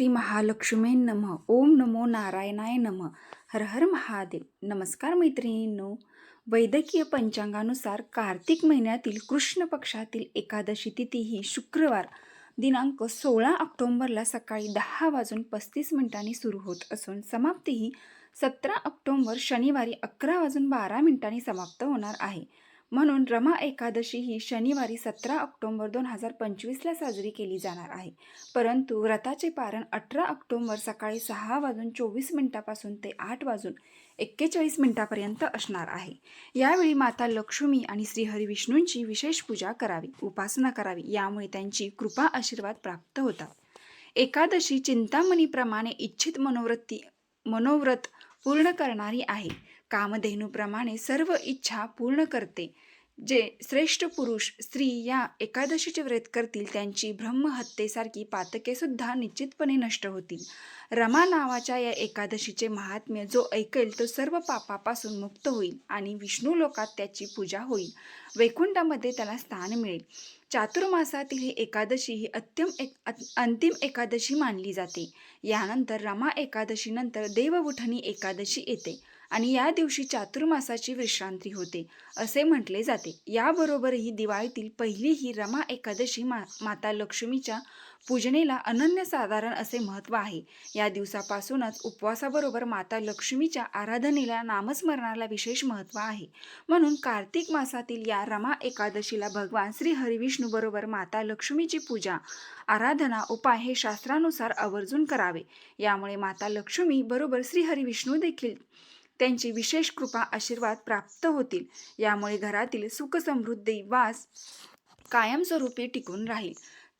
श्री महालक्ष्मी नम ओम नमो नारायणाय नम हर हर महादेव. नमस्कार मैत्रिणींनो वैद्यकीय पंचांगानुसार कार्तिक महिन्यातील कृष्ण पक्षातील एकादशी तिथी ही शुक्रवार दिनांक सोळा ऑक्टोंबरला सकाळी दहा वाजून पस्तीस मिनिटांनी सुरू होत असून समाप्ती ही सतरा ऑक्टोंबर शनिवारी अकरा वाजून बारा मिनिटांनी समाप्त होणार आहे. म्हणून रमा एकादशी ही शनिवारी सतरा ऑक्टोंबर दोन हजार पंचवीसला साजरी केली जाणार आहे. परंतु व्रताचे पारण अठरा ऑक्टोंबर सकाळी सहा वाजून चोवीस मिनिटापासून ते आठ वाजून एक्केचाळीस मिनिटापर्यंत असणार आहे. यावेळी माता लक्ष्मी आणि श्रीहरी विष्णूंची विशेष पूजा करावी उपासना करावी यामुळे त्यांची कृपा आशीर्वाद प्राप्त होतात. एकादशी चिंतामणीप्रमाणे इच्छित मनोवृत्ती मनोव्रत पूर्ण करणारी आहे. कामधेनूप्रमाणे सर्व इच्छा पूर्ण करते. जे श्रेष्ठ पुरुष स्त्री या एकादशीचे व्रत करतील त्यांची ब्रह्महत्येसारखी पातकेसुद्धा निश्चितपणे नष्ट होतील. रमा नावाच्या या एकादशीचे महात्म्य जो ऐकेल तो सर्व पापापासून मुक्त होईल आणि विष्णू लोकात त्याची पूजा होईल. वैकुंठामध्ये त्याला स्थान मिळेल. चातुर्मासातील ही एकादशी ही अत्यम एक अंतिम एकादशी मानली जाते. यानंतर रमा एकादशीनंतर देवउठणी एकादशी येते. आणि या दिवशी चातुर्मासाची विश्रांती होते असे म्हटले जाते. याबरोबरही दिवाळीतील पहिली ही रमा एकादशी मा माता लक्ष्मीच्या पूजनेला अनन्यसाधारण असे महत्त्व आहे. या दिवसापासूनच उपवासाबरोबर माता लक्ष्मीच्या आराधनेला नामस्मरणाला विशेष महत्त्व आहे. म्हणून कार्तिक मासातील या रमा एकादशीला भगवान श्री हरिविष्णूबरोबर माता लक्ष्मीची पूजा आराधना उपाय हे शास्त्रानुसार आवर्जून करावे. यामुळे माता लक्ष्मी बरोबर श्री हरिविष्णू देखील त्यांची विशेष कृपा आशीर्वाद प्राप्त होतील. यामुळे घरातील सुखसमृद्धी वास कायमस्वरूपी टिकून राहील.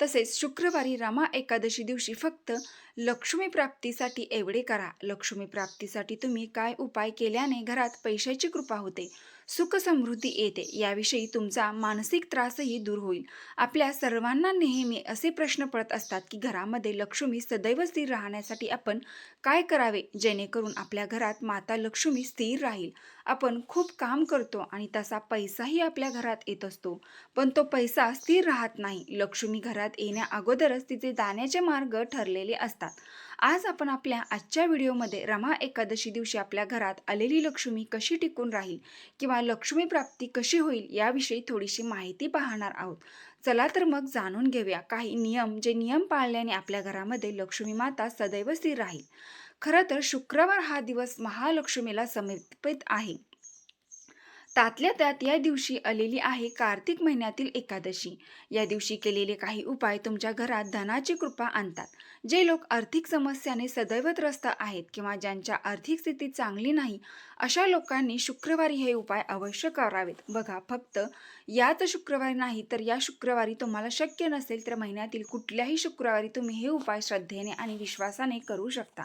तसेच शुक्रवारी रामा एकादशी दिवशी फक्त लक्ष्मी प्राप्तीसाठी एवढे करा. लक्ष्मी प्राप्तीसाठी तुम्ही काय उपाय केल्याने घरात पैशाची कृपा होते. सुख समृद्धी येते. याविषयी तुमचा मानसिक त्रासही दूर होईल. आपल्या सर्वांना नेहमी असे प्रश्न पडत असतात की घरामध्ये लक्ष्मी सदैव स्थिर राहण्यासाठी आपण काय करावे? जेणेकरून आपल्या घरात माता लक्ष्मी स्थिर राहील. आपण खूप काम करतो आणि तसा पैसाही आपल्या घरात येत असतो. पण तो पैसा स्थिर राहत नाही. लक्ष्मी घरात येण्या अगोदरच तिचे जाण्याचे मार्ग ठरलेले असतात. आज आपण आपल्या आजच्या व्हिडिओमध्ये रमा एकादशी दिवशी आपल्या घरात आलेली लक्ष्मी कशी टिकून राहील किंवा लक्ष्मी प्राप्ती कशी होईल याविषयी थोडीशी माहिती पाहणार आहोत. चला तर मग जाणून घेऊया काही नियम जे नियम पाळल्याने आपल्या घरामध्ये लक्ष्मी माता सदैव स्थिर राहील. खरं तर शुक्रवार हा दिवस महालक्ष्मीला समर्पित आहे. त्यातल्या त्यात या दिवशी आलेली आहे कार्तिक महिन्यातील एकादशी. या दिवशी केलेले काही उपाय तुमच्या घरात धनाची कृपा आणतात. जे लोक आर्थिक समस्याने सदैव त्रस्त आहेत किंवा ज्यांच्या आर्थिक स्थिती चांगली नाही अशा लोकांनी शुक्रवारी हे उपाय अवश्य करावेत. बघा फक्त याच शुक्रवारी नाही तर या शुक्रवारी तुम्हाला शक्य नसेल तर महिन्यातील कुठल्याही शुक्रवारी तुम्ही हे उपाय श्रद्धेने आणि विश्वासाने करू शकता.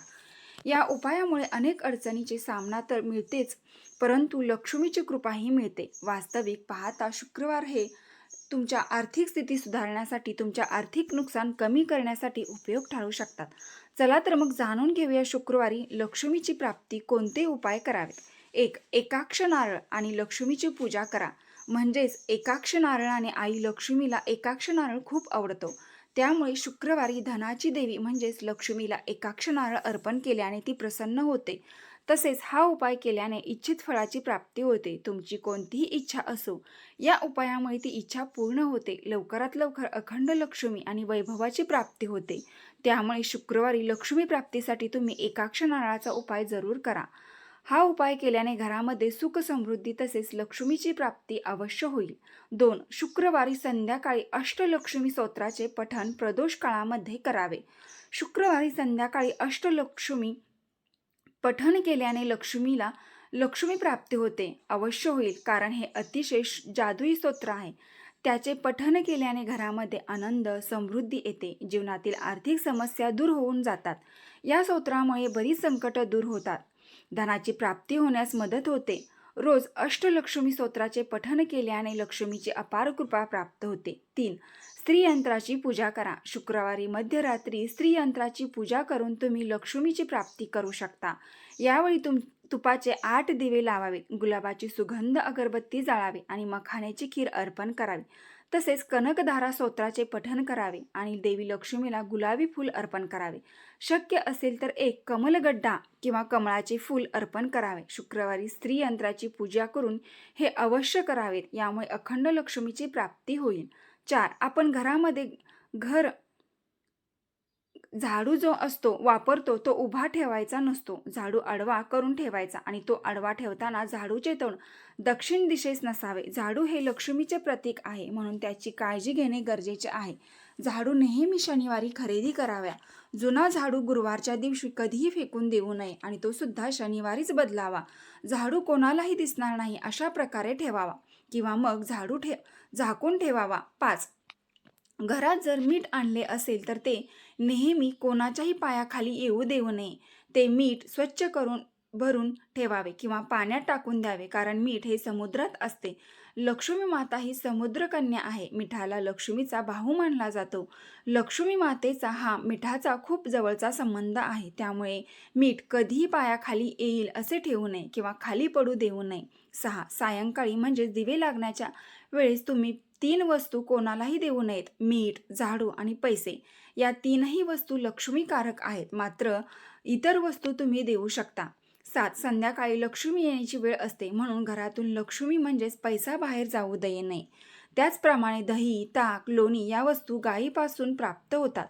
या उपायामुळे अनेक अडचणीचे सामना तर मिळतेच परंतु लक्ष्मीची कृपाही मिळते. वास्तविक पाहता शुक्रवार हे तुमच्या आर्थिक स्थिती सुधारण्यासाठी तुमच्या आर्थिक नुकसान कमी करण्यासाठी उपयोग ठरू शकतात. चला तर मग जाणून घेऊया शुक्रवारी लक्ष्मीची प्राप्ती कोणते उपाय करावेत? एक एकाक्ष नारळ आणि लक्ष्मीची पूजा करा. म्हणजेच एकाक्ष नारळाने आई लक्ष्मीला एकाक्ष नारळ खूप आवडतो. त्यामुळे शुक्रवारी धनाची देवी म्हणजेच लक्ष्मीला एकाक्ष नारळ अर्पण केल्याने ती प्रसन्न होते. तसेच हा उपाय केल्याने इच्छित फळाची प्राप्ती होते. तुमची कोणतीही इच्छा असो या उपायामुळे ती इच्छा पूर्ण होते. लवकरात लवकर अखंड लक्ष्मी आणि वैभवाची प्राप्ती होते. त्यामुळे शुक्रवारी लक्ष्मी प्राप्तीसाठी तुम्ही एकाक्ष नारळाचा उपाय जरूर करा. हा उपाय केल्याने घरामध्ये सुख समृद्धी तसेच लक्ष्मीची प्राप्ती अवश्य होईल. दोन शुक्रवारी संध्याकाळी अष्टलक्ष्मी स्तोत्राचे पठण प्रदोष काळामध्ये करावे. शुक्रवारी संध्याकाळी अष्टलक्ष्मी पठण केल्याने लक्ष्मीला लक्ष्मी प्राप्ती होते अवश्य होईल कारण हे अतिशय जादुई स्तोत्र आहे. त्याचे पठण केल्याने घरामध्ये आनंद समृद्धी येते जीवनातील आर्थिक समस्या दूर होऊन जातात. या स्तोत्रामुळे बरीच संकट दूर होतात. धनाची प्राप्ती होण्यास मदत होते. रोज अष्टलक्ष्मी स्तोत्राचे पठण केल्याने लक्ष्मीची अपार कृपा प्राप्त होते. तीन स्त्रीयंत्राची पूजा करा. शुक्रवारी मध्यरात्री स्त्रीयंत्राची पूजा करून तुम्ही लक्ष्मीची प्राप्ती करू शकता. यावेळी तुम तुपाचे आठ दिवे लावावेत. गुलाबाची सुगंध अगरबत्ती जाळावी आणि मखाण्याची खीर अर्पण करावी. तसेच कनकधारा स्तोत्राचे पठन करावे आणि देवी लक्ष्मीला गुलाबी फूल अर्पण करावे. शक्य असेल तर एक कमलगड्डा किंवा कमळाचे फूल अर्पण करावे. शुक्रवारी स्त्रीयंत्राची पूजा करून हे अवश्य करावेत. यामुळे अखंड लक्ष्मीची प्राप्ती होईल. चार. आपण घरामध्ये घर झाडू जो असतो वापरतो तो उभा ठेवायचा नसतो. झाडू आडवा करून ठेवायचा आणि तो आडवा ठेवताना झाडूचे तोंड दक्षिण दिशेस नसावे. झाडू हे लक्ष्मीचे प्रतीक आहे म्हणून त्याची काळजी घेणे गरजेचे आहे. झाडू नेहमी शनिवारी खरेदी कराव्या. जुना झाडू गुरुवारच्या दिवशी कधीही फेकून देऊ नये आणि तो सुद्धा शनिवारीच बदलावा. झाडू कोणालाही दिसणार नाही अशा प्रकारे ठेवावा. किंवा मग झाडू ठे झाकून ठेवावा. पाच. घरात जर मीठ आणले असेल तर ते नेहमी कोणाच्याही पायाखाली येऊ देऊ नये. ते मीठ स्वच्छ करून भरून ठेवावे किंवा पाण्यात टाकून द्यावे कारण मीठ हे समुद्रात असते. लक्ष्मी माता ही समुद्रकन्या आहे. मिठाला लक्ष्मीचा भाऊ मानला जातो. लक्ष्मी मातेचा हा मिठाचा खूप जवळचा संबंध आहे. त्यामुळे मीठ कधीही पायाखाली येईल असे ठेवू नये किंवा खाली पडू देऊ नये. सहा सायंकाळी म्हणजेच दिवे लागण्याच्या वेळेस तुम्ही तीन वस्तू कोणालाही देऊ नयेत. मीठ झाडू आणि पैसे. या तीनही वस्तू लक्ष्मीकारक आहेत. मात्र इतर वस्तू तुम्ही देऊ शकता. सात संध्याकाळी लक्ष्मी येण्याची वेळ असते. म्हणून घरातून लक्ष्मी म्हणजेच पैसा बाहेर जाऊ दये नये त्याचप्रमाणे दही ताक लोणी या वस्तू गायीपासून प्राप्त होतात.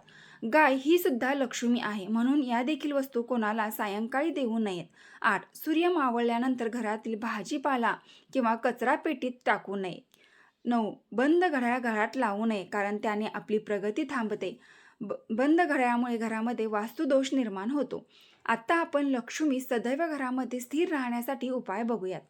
गाय ही सुद्धा लक्ष्मी आहे. म्हणून या देखील वस्तू कोणाला सायंकाळी देऊ नयेत. आठ. सूर्य मावळल्यानंतर घरातील भाजीपाला किंवा कचरा पेटीत टाकू नये. नऊ. बंद घड्याळ घरात लावू नये कारण त्याने आपली प्रगती थांबते. ब बंद घड्याळामुळे घरामध्ये वास्तुदोष निर्माण होतो. आत्ता आपण लक्ष्मी सदैव घरामध्ये स्थिर राहण्यासाठी उपाय बघूयात.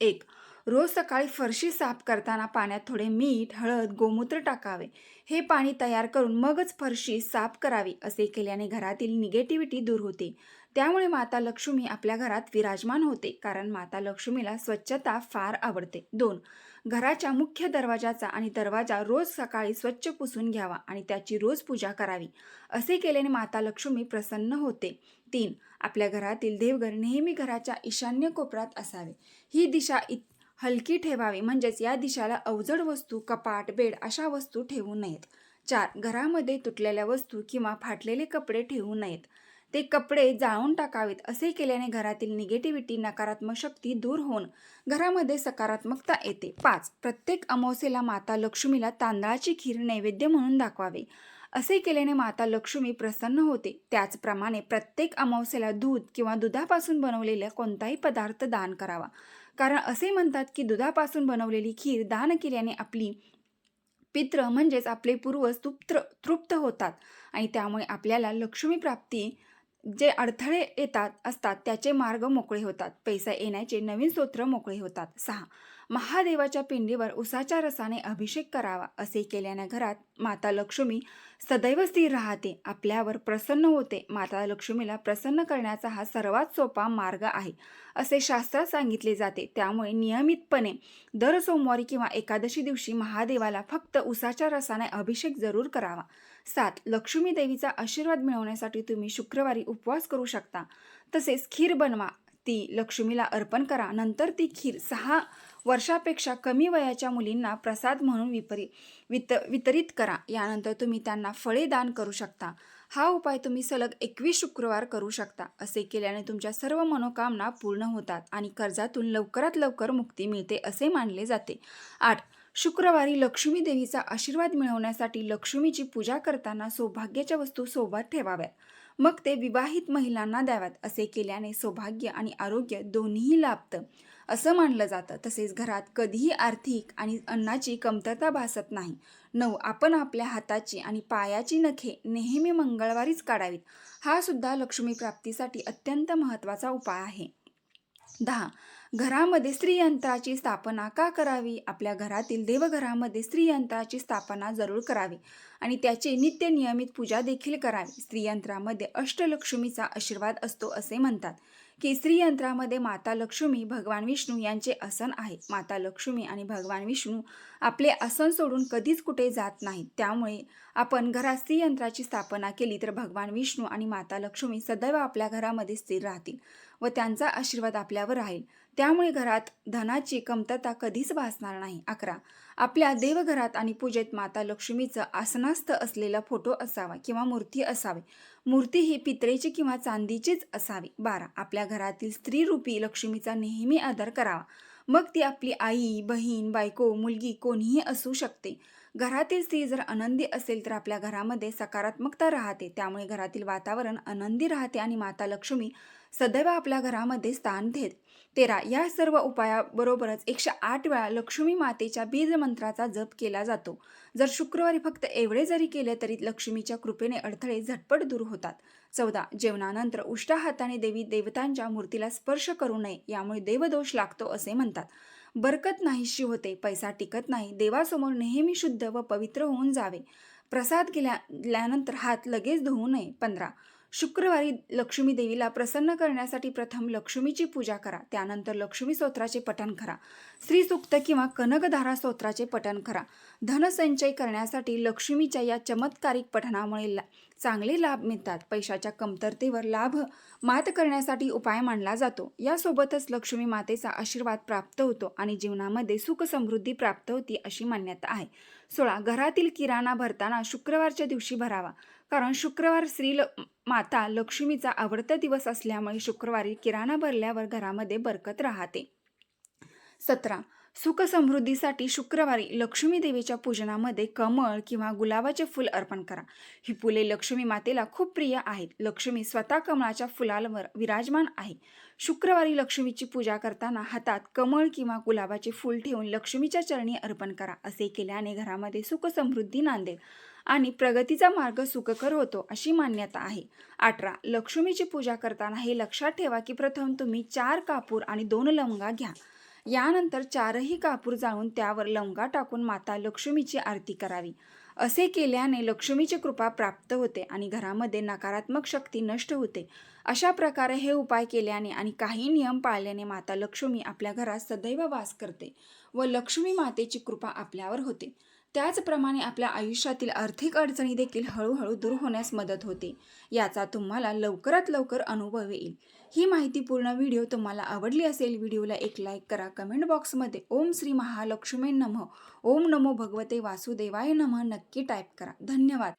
एक. रोज सकाळी फरशी साफ करताना पाण्यात थोडे मीठ हळद गोमूत्र टाकावे. हे पाणी तयार करून मगच फरशी साफ करावी असे केल्याने घरातील निगेटिव्हिटी दूर होते. त्यामुळे माता लक्ष्मी आपल्या घरात विराजमान होते कारण माता लक्ष्मीला स्वच्छता फार आवडते. दोन घराच्या मुख्य दरवाजाचा आणि दरवाजा रोज सकाळी स्वच्छ पुसून घ्यावा आणि त्याची रोज पूजा करावी असे केल्याने माता लक्ष्मी प्रसन्न होते. तीन आपल्या घरातील देवघर नेहमी घराच्या ईशान्य कोपऱ्यात असावे. ही दिशा इत हलकी ठेवावी. म्हणजेच या दिशाला अवजड वस्तू कपाट बेड अशा वस्तू ठेवू नयेत. चार घरामध्ये तुटलेल्या वस्तू किंवा फाटलेले कपडे ठेवू नयेत. ते कपडे जाळून टाकावेत असे केल्याने घरातील निगेटिव्हिटी नकारात्मक शक्ती दूर होऊन घरामध्ये सकारात्मकता येते. पाच प्रत्येक अमावस्येला माता लक्ष्मीला तांदळाची खीर नैवेद्य म्हणून दाखवावे. असे केल्याने माता लक्ष्मी प्रसन्न होते. त्याचप्रमाणे प्रत्येक अमावस्येला दूध किंवा दुधापासून बनवलेला कोणताही पदार्थ दान करावा. कारण असे म्हणतात की दुधापासून बनवलेली खीर दान केल्याने आपली पित्र म्हणजेच आपले पूर्वज तृप्त तृप्त होतात. आणि त्यामुळे आपल्याला लक्ष्मी प्राप्ती जे अडथळे येतात असतात त्याचे मार्ग मोकळे होतात. पैसा येण्याचे नवीन स्तोत्र मोकळे होतात. सहा. महादेवाच्या पिंडीवर उसाच्या रसाने अभिषेक करावा असे केल्याने घरात माता लक्ष्मी सदैव स्थिर राहते आपल्यावर प्रसन्न होते. माता लक्ष्मीला प्रसन्न करण्याचा हा सर्वात सोपा मार्ग आहे असे शास्त्रात सांगितले जाते. त्यामुळे नियमितपणे दर सोमवारी किंवा एकादशी दिवशी महादेवाला फक्त उसाच्या रसाने अभिषेक जरूर करावा. सात लक्ष्मी देवीचा आशीर्वाद मिळवण्यासाठी तुम्ही शुक्रवारी उपवास करू शकता. तसेच खीर बनवा. ती लक्ष्मीला अर्पण करा. नंतर ती खीर सहा वर्षापेक्षा कमी वयाच्या मुलींना प्रसाद म्हणून विपरी वित वितरित करा. यानंतर तुम्ही त्यांना फळे दान करू शकता. हा उपाय तुम्ही सलग एकवीस शुक्रवार करू शकता असे केल्याने तुमच्या सर्व मनोकामना पूर्ण होतात आणि कर्जातून लवकरात लवकर मुक्ती मिळते असे मानले जाते. आठ. शुक्रवारी लक्ष्मी देवीचा आशीर्वाद मिळवण्यासाठी लक्ष्मीची पूजा करताना सौभाग्याच्या वस्तू सोबत ठेवाव्यात. मग ते विवाहित महिलांना द्याव्यात असे केल्याने सौभाग्य आणि आरोग्य दोन्हीही लाभतं. असं मानलं जातं. तसेच घरात कधीही आर्थिक आणि अन्नाची कमतरता भासत नाही. नऊ आपण आपल्या हाताची आणि पायाची नखे नेहमी मंगळवारीच काढावीत. हा सुद्धा लक्ष्मी प्राप्तीसाठी अत्यंत महत्त्वाचा उपाय आहे. दहा घरामध्ये स्त्रीयंत्राची स्थापना का करावी? आपल्या घरातील देवघरामध्ये स्त्रीयंत्राची स्थापना जरूर करावी आणि त्याची नित्य नियमित पूजा देखील करावी. स्त्रीयंत्रामध्ये अष्टलक्ष्मीचा आशीर्वाद असतो असे म्हणतात की स्त्रीयंत्रामध्ये माता लक्ष्मी भगवान विष्णू यांचे आसन आहे. माता लक्ष्मी आणि भगवान विष्णू आपले आसन सोडून कधीच कुठे जात नाहीत. त्यामुळे आपण घरात स्त्रीयंत्राची स्थापना केली तर भगवान विष्णू आणि माता लक्ष्मी सदैव आपल्या घरामध्ये स्थिर राहतील व त्यांचा आशीर्वाद आपल्यावर राहील. त्यामुळे घरात धनाची कमतरता कधीच भासणार नाही. अकरा. आपल्या देवघरात आणि पूजेत माता लक्ष्मीचं आसनास्थ असलेला फोटो असावा किंवा मूर्ती असावी. मूर्ती ही पितळेची किंवा चांदीचीच असावी. बारा. आपल्या घरातील स्त्रीरूपी लक्ष्मीचा नेहमी आदर करावा. मग ती आपली आई बहीण बायको मुलगी कोणीही असू शकते. घरातील स्त्री जर आनंदी असेल तर आपल्या घरामध्ये सकारात्मकता राहते. त्यामुळे घरातील वातावरण आनंदी राहते आणि माता लक्ष्मी सदैव आपल्या घरामध्ये स्थान देत. तेरा या सर्व उपायाबरोबरच एकशे आठ वेळा लक्ष्मी मातेच्या बीज मंत्राचा जप केला जातो. जर शुक्रवारी फक्त एवढे जरी केले तरी लक्ष्मीच्या कृपेने अडथळे झटपट दूर होतात. चौदा जेवणानंतर उष्टा हाताने देवी देवतांच्या मूर्तीला स्पर्श करू नये. यामुळे देवदोष लागतो असे म्हणतात. बरकत नाहीशी होते पैसा टिकत नाही. देवासमोर नेहमी शुद्ध व पवित्र होऊन जावे. प्रसाद गेल्यानंतर हात लगेच धुवू नये. पंधरा शुक्रवारी लक्ष्मी देवीला प्रसन्न करण्यासाठी प्रथम लक्ष्मीची पूजा करा. त्यानंतर लक्ष्मी स्तोत्राचे पठण करा. स्त्री सुक्त किंवा कनकधारा स्तोत्राचे पठण करा. धनसंचय करण्यासाठी लक्ष्मीच्या या चमत्कारिक पठणामुळे ला चांगले लाभ मिळतात. पैशाच्या कमतरतेवर लाभ मात करण्यासाठी उपाय मानला जातो. यासोबतच लक्ष्मी मातेचा आशीर्वाद प्राप्त होतो आणि जीवनामध्ये सुख समृद्धी प्राप्त होती अशी मान्यता आहे. सोळा घरातील किराणा भरताना शुक्रवारच्या दिवशी भरावा. कारण शुक्रवार स्त्री ल माता लक्ष्मीचा आवडता दिवस असल्यामुळे शुक्रवारी किराणा भरल्यावर घरामध्ये बरकत राहते. सतरा सुख समृद्धीसाठी शुक्रवारी लक्ष्मी देवीच्या पूजनामध्ये कमळ किंवा गुलाबाचे फूल अर्पण करा. ही फुले लक्ष्मी मातेला खूप प्रिय आहेत. लक्ष्मी स्वतः कमळाच्या फुलांवर विराजमान आहे. शुक्रवारी लक्ष्मीची पूजा करताना हातात कमळ किंवा गुलाबाचे फूल ठेवून लक्ष्मीच्या चरणी अर्पण करा असे केल्याने घरामध्ये सुखसमृद्धी नांदेल. आणि प्रगतीचा मार्ग सुखकर होतो अशी मान्यता आहे. अठरा. लक्ष्मीची पूजा करताना हे लक्षात ठेवा की प्रथम तुम्ही चार कापूर आणि दोन लवंगा घ्या. यानंतर चारही कापूर जाळून त्यावर लवंगा टाकून माता लक्ष्मीची आरती करावी. असे केल्याने लक्ष्मीची कृपा प्राप्त होते आणि घरामध्ये नकारात्मक शक्ती नष्ट होते. अशा प्रकारे हे उपाय केल्याने आणि काही नियम पाळल्याने माता लक्ष्मी आपल्या घरात सदैव वास करते व लक्ष्मी मातेची कृपा आपल्यावर होते. त्याचप्रमाणे आपल्या आयुष्यातील आर्थिक अडचणी देखील हळूहळू दूर होण्यास मदत होते. याचा तुम्हाला लवकरात लवकर अनुभव येईल. ही माहितीपूर्ण व्हिडिओ तुम्हाला आवडली असेल व्हिडिओला एक लाईक करा. कमेंट बॉक्समध्ये ओम श्री महालक्ष्मी नमः. ओम नमो भगवते वासुदेवाय नमः नक्की टाईप करा. धन्यवाद.